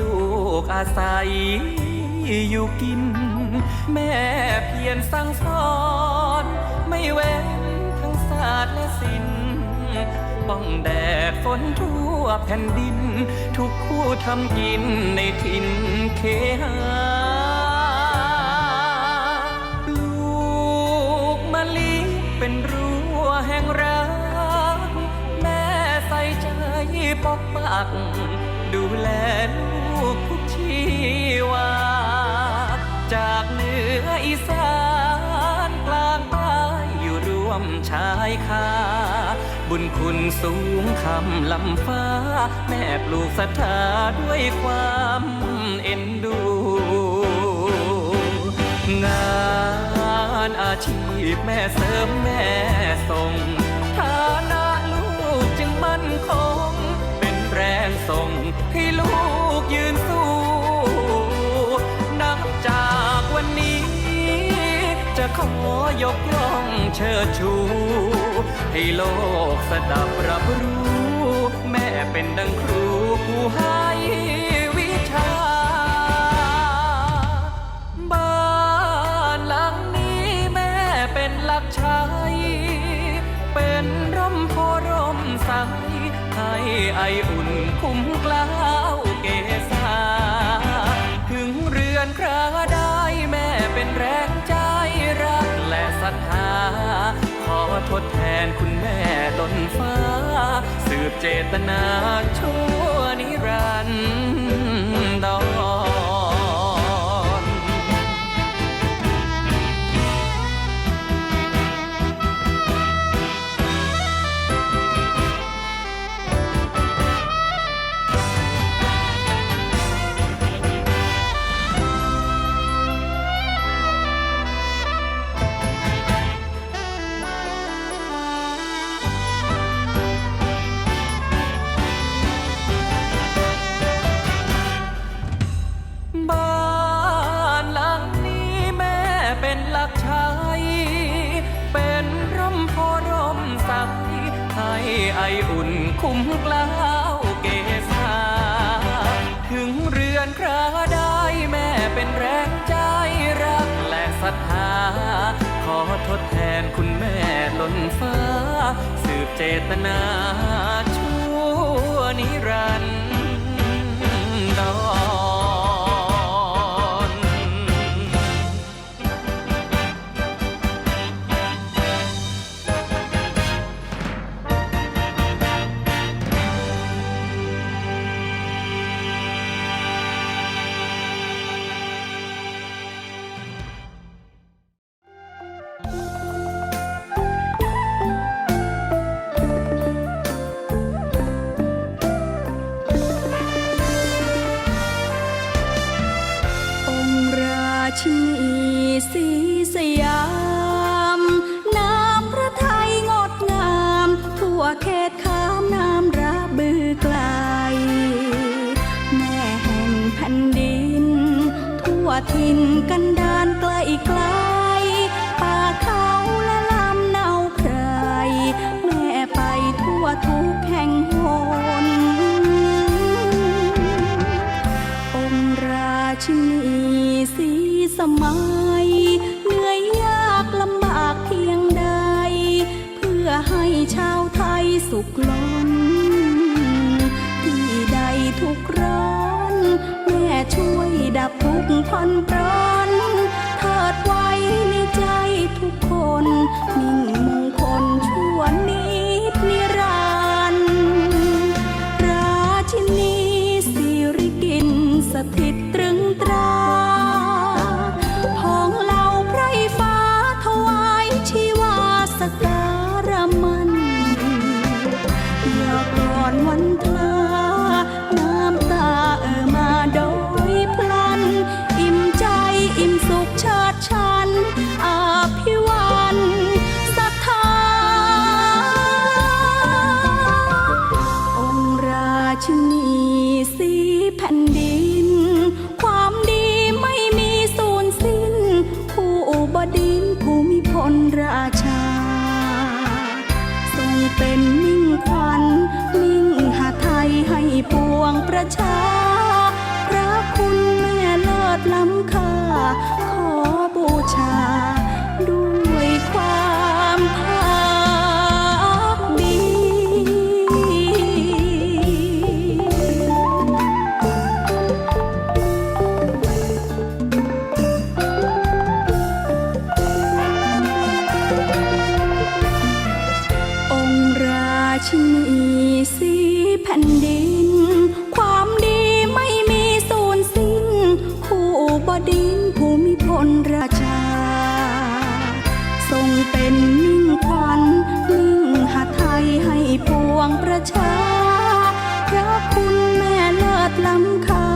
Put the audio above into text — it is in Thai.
ลูกอาศัยอยู่กิน แม่เพียรสั่งสอน ไม่เว้นทั้งศาสตร์และศิลป์ป้องแดดฝนทั่วแผ่นดิน ทุกคู่ทำกินในถิ่นเคหาลูกมะลิเป็นรั้วแห่งรัก แม่ใส่ใจปกปัก ดูแลลูกทุกชีวา จากเหนืออีสานกลางใต้อยู่ร่วมชายคาบุญคุณสูงคำลำฟ้า แม่ปลูกศรัทธาด้วยความเอ็นดู งานอาชีพแม่เสริมแม่ส่ง อยกย่องเชิดชู ให้โลกสดับรับรู้ แม่เป็นดังครูผู้ให้ ทดแทนคุณแม่ล้นฟ้า สืบเจตนาชั่วนิรันด ไออุ่นคุ้มกล้าวเกษาถึงเรือนคราได้แม่เป็นแรงใจรักและศรัทธา ขอทดแทนคุณแม่ล้นฟ้า สืบเจตนาชั่วนิรันด ถิ่นกันดานไกลไกล ป่าเขาและลำเนาไพรแม่ไปทั่วทุกแห่งหนองค์ราชินีสีสมัย เหนื่อยยากลำบากเพียงใด เพื่อให้ชาวไทยสุขล้นที่ใดทุกร้อน ช่วยดับทุกข์ผ่อนปรนเถิดไว้ในใจทุกคนมี แผ่นดิน ความดีไม่มีสูญสิ้น ผู้บดินผู้มีพลราชา ทรงเป็นมิ่งควันมิ่งหาไทยให้ปวงประชา พระคุณแม่เลอศล้ำค่า ขอบูชา ด้วยความ ชีสีแผ่นดิน ความดีไม่มีสูญสิ้น คู่บดินภูมิพลราชา ทรงเป็นมิ่งควันมิ่งหาไทยให้ปวงประชาพระคุณแม่เลิศล้ำค่า